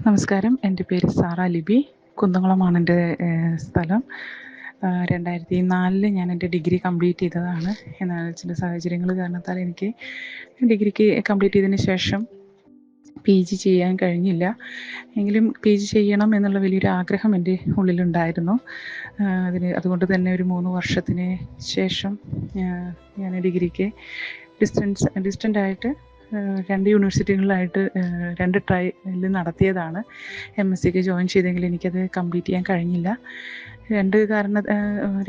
നമസ്കാരം. എന്റെ പേര് സാറ ലിബി. കുന്നംകുളമാണ് എന്റെ സ്ഥലം. രണ്ടായിരത്തി നാലിൽ ഞാൻ എന്റെ ഡിഗ്രി കംപ്ലീറ്റ് ചെയ്തതാണ്. എന്നാൽ ചില സാഹചര്യങ്ങൾ കാരണത്താൽ എനിക്ക് ഡിഗ്രിക്ക് കംപ്ലീറ്റ് ചെയ്തതിന് ശേഷം പി ജി ചെയ്യാൻ കഴിഞ്ഞില്ല. എങ്കിലും പി ജി ചെയ്യണം എന്നുള്ള വലിയൊരു ആഗ്രഹം എന്റെ ഉള്ളിലുണ്ടായിരുന്നു. അതിന് അതുകൊണ്ട് തന്നെ ഒരു മൂന്ന് വർഷത്തിന് ശേഷം ഞാൻ ഡിഗ്രിക്ക് ഡിസ്റ്റൻസ് ഡിസ്റ്റന്റായിട്ട് രണ്ട് യൂണിവേഴ്സിറ്റികളിലായിട്ട് രണ്ട് ട്രയൽ നടത്തിയതാണ്. എം എസ് സിക്ക് ജോയിൻ ചെയ്തെങ്കിൽ എനിക്കത് കംപ്ലീറ്റ് ചെയ്യാൻ കഴിഞ്ഞില്ല. രണ്ട് കാരണ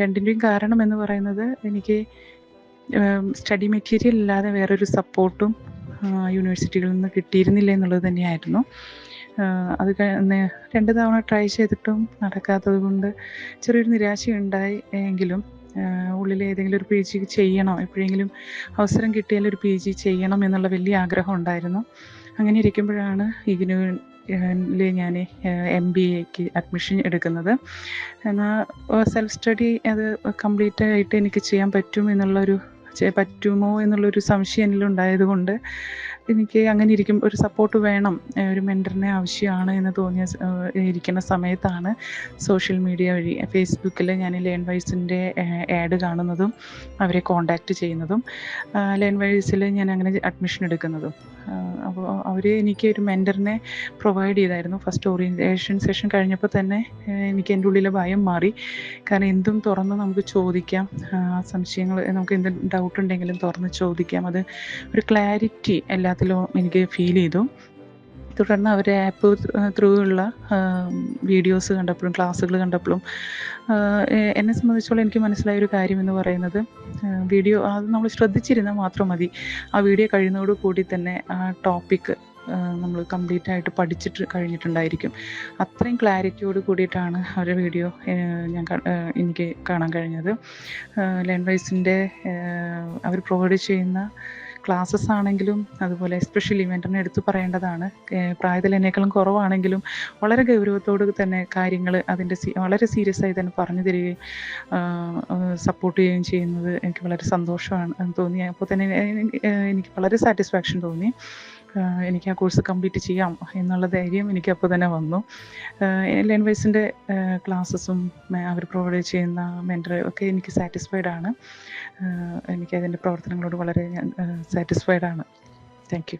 രണ്ടിന്റെയും കാരണം എന്ന് പറയുന്നത് എനിക്ക് സ്റ്റഡി മെറ്റീരിയൽ ഇല്ലാതെ വേറൊരു സപ്പോർട്ടും യൂണിവേഴ്സിറ്റികളിൽ നിന്ന് കിട്ടിയിരുന്നില്ല എന്നുള്ളത് തന്നെയായിരുന്നു. അത് രണ്ട് തവണ ട്രൈ ചെയ്തിട്ടും നടക്കാത്തത് കൊണ്ട് ചെറിയൊരു നിരാശയുണ്ടായി എങ്കിലും ഉള്ളിൽ ഏതെങ്കിലും ഒരു പി ജി ചെയ്യണം? എപ്പോഴെങ്കിലും അവസരം കിട്ടിയാൽ ഒരു പി ജി ചെയ്യണം എന്നുള്ള വലിയ ആഗ്രഹം ഉണ്ടായിരുന്നു. അങ്ങനെ ഇരിക്കുമ്പോഴാണ് ഇഗ്നു ഞാൻ എം ബി എക്ക് അഡ്മിഷൻ എടുക്കുന്നത്. എന്നാൽ സെൽഫ് സ്റ്റഡി അത് കംപ്ലീറ്റ് ആയിട്ട് എനിക്ക് ചെയ്യാൻ പറ്റും എന്നുള്ളൊരു പറ്റുമോ എന്നുള്ളൊരു സംശയം എന്നിലുണ്ടായത് കൊണ്ട് എനിക്ക് അങ്ങനെ ഇരിക്കും ഒരു സപ്പോർട്ട് വേണം ഒരു മെന്ററിനെ ആവശ്യമാണ് എന്ന് തോന്നിയ ഇരിക്കുന്ന സമയത്താണ് സോഷ്യൽ മീഡിയ വഴി ഫേസ്ബുക്കിൽ ഞാൻ ലേൺ വൈസിന്റെ ആഡ് കാണുന്നതും അവരെ കോണ്ടാക്റ്റ് ചെയ്യുന്നതും ലേൺ വൈസിൽ ഞാൻ അങ്ങനെ അഡ്മിഷൻ എടുക്കുന്നതും. അപ്പോൾ അവർ എനിക്ക് ഒരു മെന്ററിനെ പ്രൊവൈഡ് ചെയ്തായിരുന്നു. ഫസ്റ്റ് ഓറിയന്റേഷൻ സെഷൻ കഴിഞ്ഞപ്പോൾ തന്നെ എനിക്ക് എന്റെ ഉള്ളിലെ ഭയം മാറി. കാരണം എന്തും തുറന്ന് നമുക്ക് ചോദിക്കാം സംശയങ്ങൾ നമുക്ക് എന്ത് ഡൗട്ട് ഉണ്ടെങ്കിലും തുറന്ന് ചോദിക്കാം. അത് ഒരു ക്ലാരിറ്റി എല്ലാത്തിലും എനിക്ക് ഫീൽ ചെയ്തു. തുടർന്ന് അവർ ആപ്പ് ത്രൂ ഉള്ള വീഡിയോസ് കണ്ടപ്പോഴും ക്ലാസ്സുകൾ കണ്ടപ്പോഴും എന്നെ സംബന്ധിച്ചോളം എനിക്ക് മനസ്സിലായ ഒരു കാര്യം എന്ന് പറയുന്നത് വീഡിയോ അത് നമ്മൾ ശ്രദ്ധിച്ചിരുന്നാൽ മാത്രം മതി. ആ വീഡിയോ കഴിയുന്നതോട് കൂടി തന്നെ ആ ടോപ്പിക്ക് നമ്മൾ കംപ്ലീറ്റ് ആയിട്ട് പഠിച്ചിട്ട് കഴിഞ്ഞിട്ടുണ്ടായിരിക്കും. അത്രയും ക്ലാരിറ്റിയോട് കൂടിയിട്ടാണ് അവരുടെ വീഡിയോ ഞാൻ എനിക്ക് കാണാൻ കഴിഞ്ഞത്. ലേൺ വൈസിന്റെ അവർ പ്രൊവൈഡ് ചെയ്യുന്ന ക്ലാസ്സസ് ആണെങ്കിലും അതുപോലെ എസ്പെഷ്യലി ഇവന്റിനെ എടുത്തു പറയേണ്ടതാണ്. പ്രായത്തിൽ കുറവാണെങ്കിലും വളരെ ഗൗരവത്തോട് തന്നെ കാര്യങ്ങൾ അതിന്റെ വളരെ സീരിയസ് ആയി തന്നെ പറഞ്ഞു തരികയും സപ്പോർട്ട് ചെയ്യുകയും ചെയ്യുന്നത് എനിക്ക് വളരെ സന്തോഷമാണ് തോന്നി. അപ്പോൾ തന്നെ എനിക്ക് വളരെ സാറ്റിസ്ഫാക്ഷൻ തോന്നി. എനിക്ക് ആ കോഴ്സ് കംപ്ലീറ്റ് ചെയ്യാം എന്നുള്ള ധൈര്യം എനിക്ക് അപ്പോൾ തന്നെ വന്നു. ലൈൻ വൈസിന്റെ ക്ലാസ്സസും അവർ പ്രൊവൈഡ് ചെയ്യുന്ന മെന്റർ ഒക്കെ എനിക്ക് സാറ്റിസ്ഫൈഡ് ആണ്. എനിക്ക് അതിന്റെ പ്രവർത്തനങ്ങളോട് വളരെ ഞാൻ സാറ്റിസ്ഫൈഡ് ആണ്. Thank you